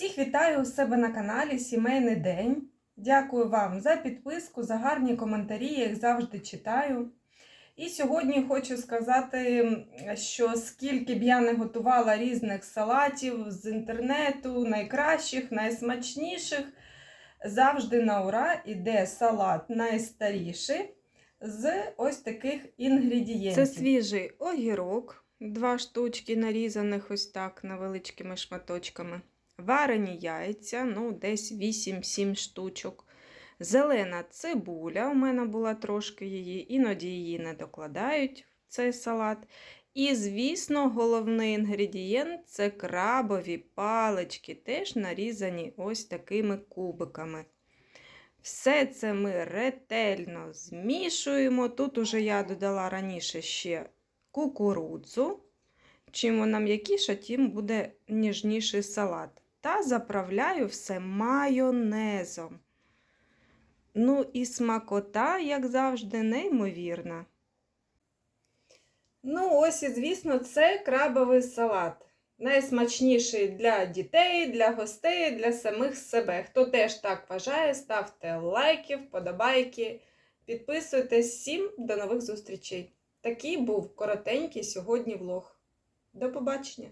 Всіх вітаю у себе на каналі Сімейний День. Дякую вам за підписку, за гарні коментарі, я їх завжди читаю. І сьогодні хочу сказати, що скільки б я не готувала різних салатів з інтернету, найкращих, найсмачніших, завжди на ура іде салат найстаріший з ось таких інгредієнтів. Це свіжий огірок, два штучки нарізаних ось так невеличкими шматочками. Варені яйця, ну десь 8-7 штучок. Зелена цибуля, у мене була трошки її, іноді її не докладають в цей салат. І, звісно, головний інгредієнт це крабові палички, теж нарізані ось такими кубиками. Все це ми ретельно змішуємо. Тут уже я додала раніше ще кукурудзу. Чим вона м'якіша, тим буде ніжніший салат. Та заправляю все майонезом. Ну і смакота, як завжди, неймовірна. Ну, ось і звісно, це крабовий салат. Найсмачніший для дітей, для гостей, для самих себе. Хто теж так вважає, ставте лайки, вподобайки, підписуйтесь. Всім до нових зустрічей. Такий був коротенький сьогодні влог. До побачення!